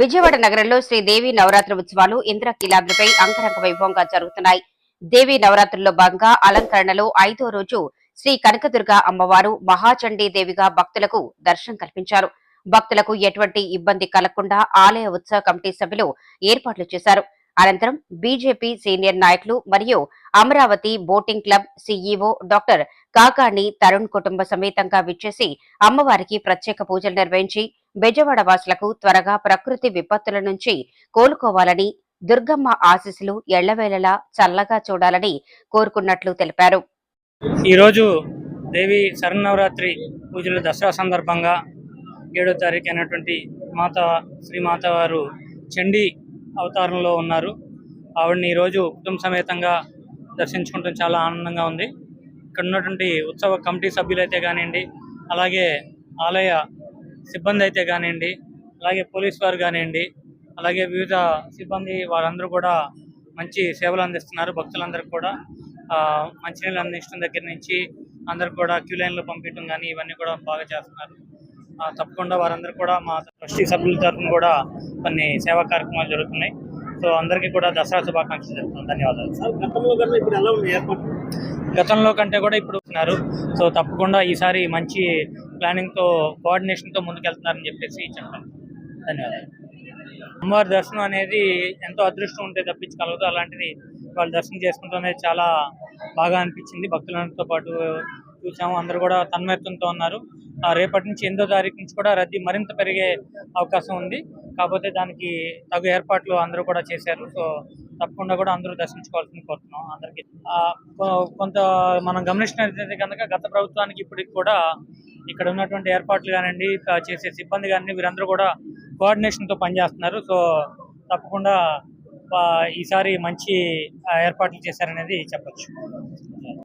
విజయవాడ నగరంలో శ్రీ దేవి నవరాత్రి ఉత్సవాలు ఇంద్రకీలాద్రిపై అంగరంగ వైభవంగా జరుగుతున్నాయి. దేవి నవరాత్రుల్లో భాగంగా అలంకరణలో ఐదో రోజు శ్రీ కనకదుర్గ అమ్మవారు మహాచండీ దేవిగా భక్తులకు దర్శనం కల్పించారు. భక్తులకు ఎటువంటి ఇబ్బంది కలగకుండా ఆలయ ఉత్సవ కమిటీ సభ్యులు ఏర్పాట్లు చేశారు. అనంతరం బీజేపీ సీనియర్ నాయకులు మరియు Amaravati boating club CEO doctor Kakani Tarun కుటుంబ సమేతంగా విచ్చేసి అమ్మవారికి ప్రత్యేక పూజలు నిర్వహించి బెజవాడ వాసులకు త్వరగా ప్రకృతి విపత్తుల నుంచి కోలుకోవాలని దుర్గమ్మ ఆశీస్సులు ఎళ్ళవేళలా చల్లగా చూడాలని కోరుకున్నట్లు తెలిపారు. ఈరోజు దేవి శరన్నవరాత్రి పూజలు దసరా సందర్భంగా ఏడో తారీఖు అయినటువంటి మాత శ్రీమాత వారు చండీ అవతారంలో ఉన్నారు. ఆవిడని ఈరోజు కుటుంబ సమేతంగా దర్శించుకుంటాం చాలా ఆనందంగా ఉంది. ఇక్కడ ఉన్నటువంటి ఉత్సవ కమిటీ సభ్యులైతే కానివ్వండి అలాగే ఆలయ సిబ్బంది అయితే కానివ్వండి అలాగే పోలీస్ వారు కానివ్వండి అలాగే వివిధ సిబ్బంది వారందరూ కూడా మంచి సేవలు అందిస్తున్నారు. భక్తులందరికీ కూడా మంచినీళ్ళు అందించడం దగ్గర నుంచి అందరికి కూడా క్యూ లైన్లో పంపించడం కానీ ఇవన్నీ కూడా బాగా చేస్తున్నారు. తప్పకుండా వారందరూ కూడా మా ట్రస్టీ సభ్యుల తరఫున కూడా కొన్ని సేవా కార్యక్రమాలు జరుగుతున్నాయి. సో అందరికీ కూడా దసరా శుభాకాంక్షలు చెప్తున్నాను ధన్యవాదాలు. సార్ గతంలో కన్నా ఇప్పుడు ఎలా ఉంది ఏర్పాటు? గతంలో కంటే కూడా ఇప్పుడు ఉన్నారు. సో తప్పకుండా ఈసారి మంచి ప్లానింగ్తో కోఆర్డినేషన్తో ముందుకెళ్తున్నారని చెప్పేసి చెప్తాను ధన్యవాదాలు. అమ్మవారి దర్శనం అనేది ఎంతో అదృష్టం ఉంటే తప్పించగలదు. అలాంటిది వాళ్ళు దర్శనం చేసుకుంటూనే చాలా బాగా అనిపించింది. భక్తులతో పాటు చూసాము. అందరూ కూడా తన్మయత్వంతో ఉన్నారు. ఆ రేపటి నుంచి ఎనిమిదో తారీఖు నుంచి కూడా రద్దీ మరింత పెరిగే అవకాశం ఉంది. కాకపోతే దానికి తగు ఏర్పాట్లు అందరూ కూడా చేశారు. సో తప్పకుండా కూడా అందరూ దర్శించుకోవాల్సింది కోరుతున్నాం అందరికీ. కొంత మనం గమనించినట్లయితే కనుక గత ప్రభుత్వానికి ఇప్పటికి కూడా ఇక్కడ ఉన్నటువంటి ఏర్పాట్లు కానివ్వండి చేసే సిబ్బంది కానీ వీరందరూ కూడా కోఆర్డినేషన్తో పనిచేస్తున్నారు. సో తప్పకుండా ఈసారి మంచి ఏర్పాట్లు చేశారనేది చెప్పొచ్చు.